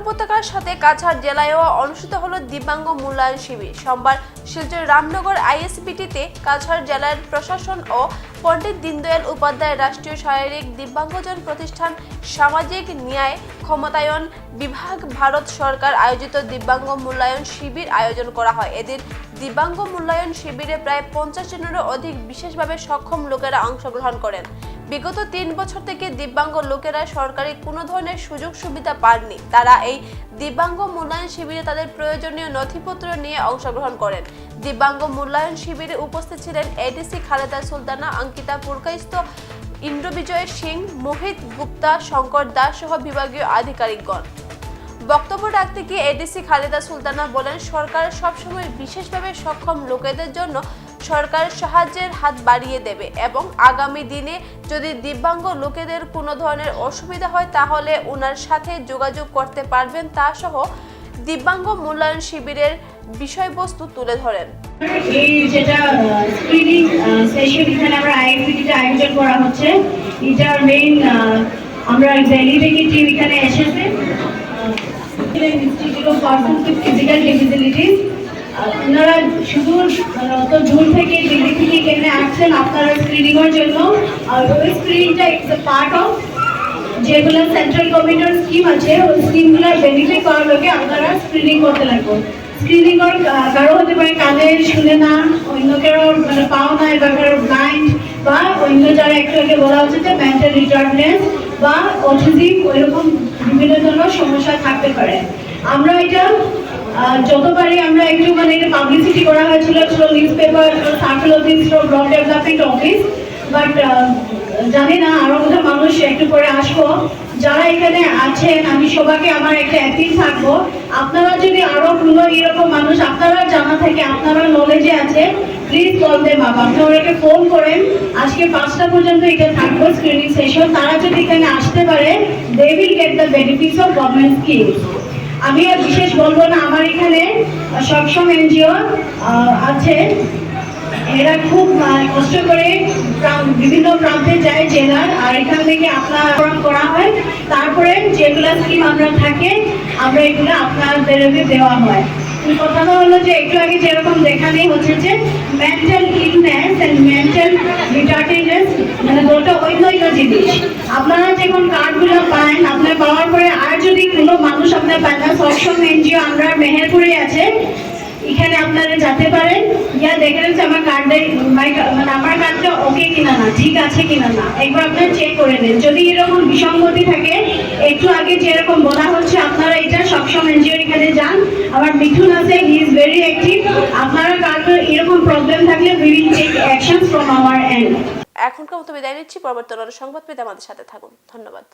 উপত্যকার সাথে কাছাড় জেলায়ও অনুষ্ঠিত হলো দিব্যাঙ্গ মূল্যায়ন শিবির। সোমবার শিলচর রামনগর আইএসবিটিতে কাছাড় জেলার প্রশাসন ও পণ্ডিত দীনদয়াল উপাধ্যায় রাষ্ট্রীয় শারীরিক দিব্যাঙ্গজন প্রতিষ্ঠান সামাজিক ন্যায় ক্ষমতায়ন বিভাগ ভারত সরকার আয়োজিত দিব্যাঙ্গ মূল্যায়ন শিবির আয়োজন করা হয়। এদিন দিব্যাঙ্গ মূল্যায়ন শিবিরে প্রায় পঞ্চাশ জনেরও অধিক বিশেষভাবে সক্ষম লোকেরা অংশগ্রহণ করেন। বিগত তিন বছর থেকে দিব্যাঙ্গ লোকেরা সরকারি কোনো ধরনের সুযোগ সুবিধা পাননি। তারা এই দিব্যাঙ্গ মূল্যায়ন শিবিরে তাদের প্রয়োজনীয় নথিপত্র নিয়ে অংশগ্রহণ করেন। দিব্যাঙ্গ মূল্যায়ন শিবিরে উপস্থিত ছিলেন এডিসি খালেদা সুলতানা, অঙ্কিতা পুরকাইস্ত ইন্দ্রবিজয় সিং, মোহিত গুপ্তা, শঙ্কর দাস সহ বিভাগীয় আধিকারিকগণ। বক্তব্য রাখতে গিয়ে এডিসি খালেদা সুলতানা বলেন, সরকার সবসময় বিশেষভাবে সক্ষম লোকেদের জন্য সরকার সাহায্যের হাত বাড়িয়ে দেবে এবং আগামী দিনে যদি দিব্যাঙ্গ লোকেদের কোনো ধরনের অসুবিধা হয়, তাহলে ওনার সাথে যোগাযোগ করতে পারবেন। তা সহ দিব্যাঙ্গ মূল্যায়ন শিবিরের বিষয়বস্তু তুলে ধরেন। যেটা আমরা আইএফবিটিতে আয়োজন করা হচ্ছে। টিম এখানে এসেছে। ফিজিক্যাল ডিসেবিলিটিস ওনারা শুধু অত দূর থেকে দিল্লি থেকে এখানে আসছেন আপনারা স্ক্রিনিং এর জন্য? আর ওই স্ক্রিনিংটা ইটস এ পার্ট অফ যেগুলো সেন্ট্রাল গভর্নমেন্টের স্কিম আছে, ওই স্কিমগুলোর বেনিফিট করার লোকে আপনারা স্ক্রিনিং করতে লাগবে স্ক্রিনিং এর কারও হতে পারে কানে শুনে না, অন্য কারও মানে পাও না, এবার কারও ব্লাইন্ড বা অন্য যারা একটু আগে বলা হচ্ছে যে মেন্টাল রিটার্ডনেস বা অটিজম ওইরকম বিভিন্ন ধরনের সমস্যা থাকতে পারে। আমরা এটা যতবারই আমরা একটু মানে পাবলিসিটি করা হয়েছিল newspaper circle office block development office but জানি না, আরও বোধহয় মানুষ একটু পরে আসব। যারা এখানে আছেন, আমি সবাইকে আমার একটা অ্যাপিল থাকব। আপনারা যদি আরও কোনো এরকম মানুষ, আপনারা জানা থাকে, আপনারা নলেজে আছে প্লিজ কল দেম আপ আপনারা ফোন করেন। আজকে পাঁচটা পর্যন্ত এটা থাকব স্ক্রিনিং সেশন তারা যদি এখানে আসতে পারে they will get the benefits of government scheme আমি আর বিশেষ বলব না, আমার এখানে সক্ষম এনজিও আছে। এরা খুব কষ্ট করে বিভিন্ন প্রান্তে যায় জেলার, আর এখান থেকে আপনার করা হয়। তারপরে যেগুলো স্কিম আমরা থাকে, আমরা এগুলো আপনাদের দেওয়া হয়। কথাটা হলো যে, একটু আগে যেরকম দেখানেই হচ্ছে যে mental illness and mental retardedness মানে দুটো অন্য অন্য জিনিস আপনারা যখন কার্ডগুলো পান আপনার পাওয়ার পরে আর যদি কোনো মানুষ আপনার সবসময় এনজিও আমরা মেহেরপুরে আছে। এখানে আপনারা যেতে পারেন। ইয়া দেখে নিচ্ছে আমার কার্ডে মানে আমার কার্ডটা ওকে কিনা না, ঠিক আছে কিনা না। একবার আপনারা চেক করে নেন। যদি এরকম বিসঙ্গতি থাকে, একটু আগে যেরকম বলা হচ্ছে, আপনারা এটা সবসময় এনজিওর এখানে যান। আমার মিঠুন আছে হি ইজ ভেরি অ্যাক্টিভ আপনারা কার্ডের এরকম প্রবলেম থাকলে we will take action from our end এখনকার মতো বিদায় নিচ্ছি। পরবর্তী অন্য সংবাদ পেতে আমাদের সাথে থাকুন। ধন্যবাদ।